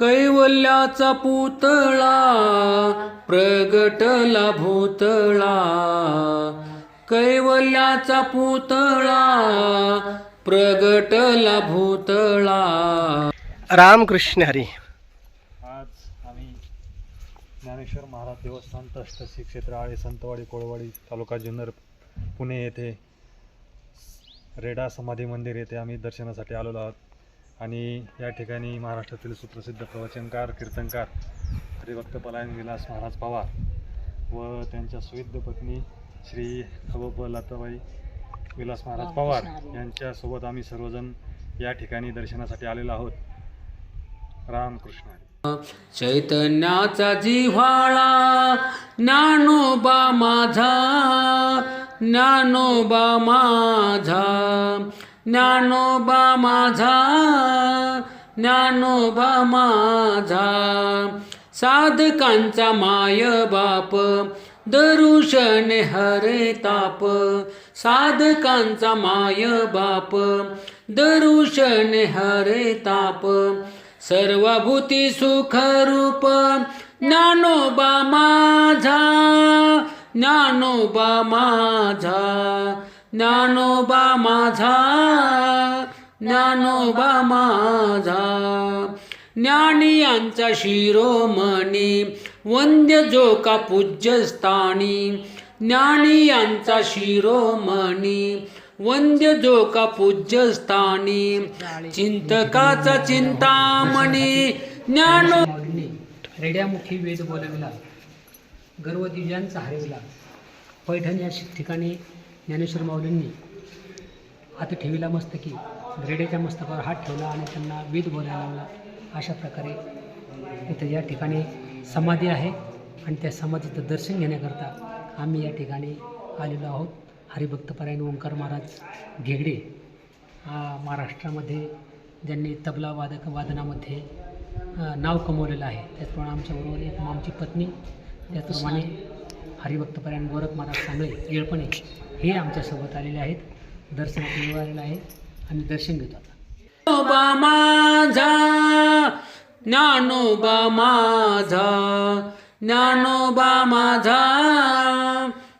कैवल्याचा पुतळा प्रगटला भूतळा. कैवल्याचा पुतळा प्रगटला भूतळा. रामकृष्ण हरी. आज आम्ही ज्ञानेश्वर महाराज देवस्थान ट्रस्ट श्री क्षेत्र आळे संतवाडी कोळवाडी तालुका जुन्नर पुणे येथे रेडा समाधी मंदिर येथे आम्ही दर्शनासाठी आलेलो आहोत. आणि या ठिकाणी महाराष्ट्रातील सुप्रसिद्ध प्रवचनकार कीर्तनकार हरिभक्त पलायन विलास महाराज पवार व त्यांच्या सुविद्ध पत्नी श्री हबब लताबाई विलास महाराज पवार यांच्यासोबत आम्ही सर्वजण या ठिकाणी दर्शनासाठी आलेलो आहोत. रामकृष्ण. चैतन्याचा जिव्हाळा ज्ञानोबा माझा ज्ञानोबा माझा. ज्ञानोबा माझा ज्ञानोबा माझा. साधकांचा माय बाप दरुशन हरे ताप. साधकांचा माय बाप दरुशन हरे ताप. सर्वभूती सुखरूप ज्ञानोबा माझा ज्ञानोबा माझा. ज्ञानोबा माझा ज्ञानोबा माझा. ज्ञानी यांचा शिरोमणी वंद्य जो का पूज्यस्थानी. ज्ञानियांचा शिरोमणी वंद्य जो का पूज्यस्थानी. चिंतकाचा चिंतामणी ज्ञानो रेड्यामुखी वेद बोलविला. गर्व दिव्यांचा हरविला. पैठण या ठिकाणी ज्ञानेश्वर माऊलींनी हात ठेवीला मस्तकी रेड्याच्या मस्तकावर हात ठेवला आणि त्यांना वेद बोलायला लावला. अशा प्रकारे इथं या ठिकाणी समाधी आहे आणि त्या समाधीचं दर्शन घेण्याकरता आम्ही या ठिकाणी आलेलो आहोत. हरिभक्तपरायण ओंकार महाराज घेगडे हा महाराष्ट्रामध्ये ज्यांनी तबला वादक वादनामध्ये नाव कमवलेलं आहे. त्याचप्रमाणे आमच्याबरोबर एक आमची पत्नी त्याचप्रमाणे हरिभक्तपरायण गोरख महाराज सांगळे येळपणे हे आमच्यासोबत आलेले आहेत. दर्शनात येऊ आलेलं आहे आम्ही दर्शन घेतो आता. ज्ञानोबा माझा ज्ञानोबा माझा ज्ञानोबा माझा.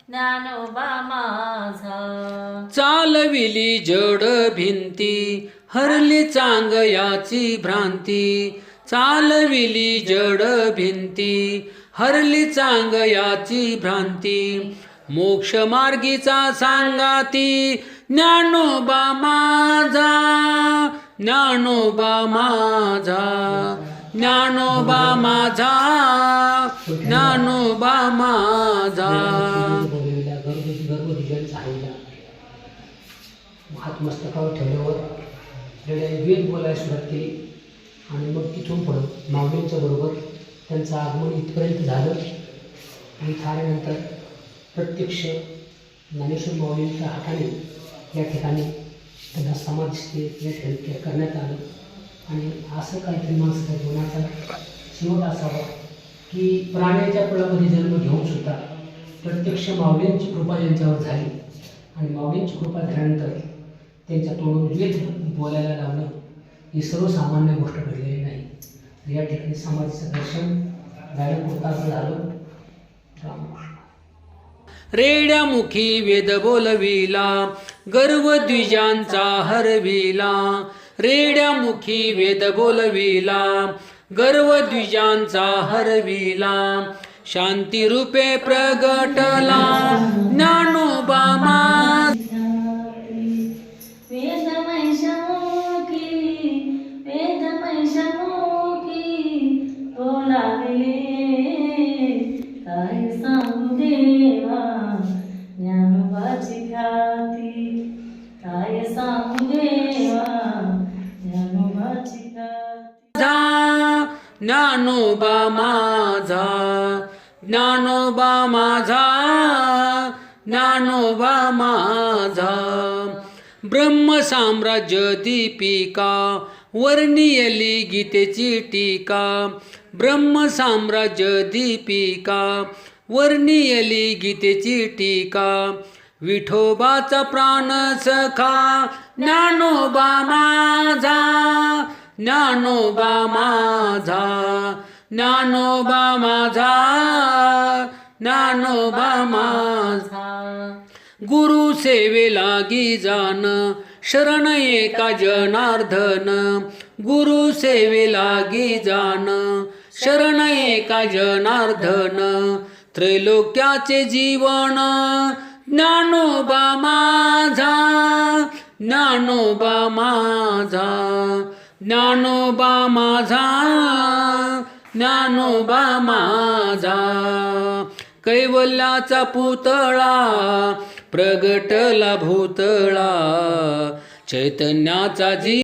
ज्ञानोबा माझा. चालविली जड भिंती हरली चांगयाची भ्रांती. चालविली जड भिंती हरली चांग याची भ्रांती. मोक्ष मार्गीचा सांगाती ज्ञानोबा माझा ज्ञानोबा माझा ज्ञानोबा माझा ज्ञानोबा माझा. हात मस्तकावर ठेवल्यावर रेड्याने वेद बोलायला सुरुवात केली आणि मग तिथून पुढं माऊलींच्या बरोबर त्यांचं आगमन इथपर्यंत झालं. आणि इथं प्रत्यक्ष ज्ञानेश्वर माऊलींच्या हाताने या ठिकाणी त्यांना समाज या करण्यात आलं. आणि असं काहीतरी माणसाच्या जीवनाचा शेवट असावा की प्राण्याच्या कुळामध्ये जन्म घेऊन सुद्धा प्रत्यक्ष माऊलींची कृपा यांच्यावर झाली. आणि माऊलींची कृपा झाल्यानंतर त्यांच्या तोंडून वेद बोलायला लावणं ही सर्वसामान्य गोष्ट घडली. ठिकाणी समाजाचं दर्शन झालं कृतार्थ झालो. रामकृष्ण रेड्यामुखी वेद बोलविला गर्व द्विजांचा हरविला. रेड्यामुखी वेद बोलविला गर्व द्विजांचा हरविला. शांती रूपे प्रगटला ज्ञानोबा बोलाविले काय सांगू देवा ज्ञानोबाची ख्याती. काय सांगू देवा ज्ञानोबाची ख्याती. ज्ञानोबा माझा ज्ञानोबा माझा ज्ञानोबा माझा. ब्रह्म साम्राज्य दीपिका वर्णियली गीतेची टीका ब्रह्म साम्राज्य दीपिका वर्णियली गीतेची टीका विठोबाचा प्राण सखा ज्ञानोबा माझा ज्ञानोबा माझा ज्ञानोबा माझा ज्ञानोबा माझा. गुरु सेवे लागी जान शरण एका जनार्दन गुरु सेवे लागी जान शरण एका जनार्दन? त्रैलोक्याचे जीवन ज्ञानोबा माझा ज्ञानोबा माझा ज्ञानोबा माझा ज्ञानोबा माझा. कैवल्याचा पुतळा प्रगटला भूतळा चैतन्याचा जी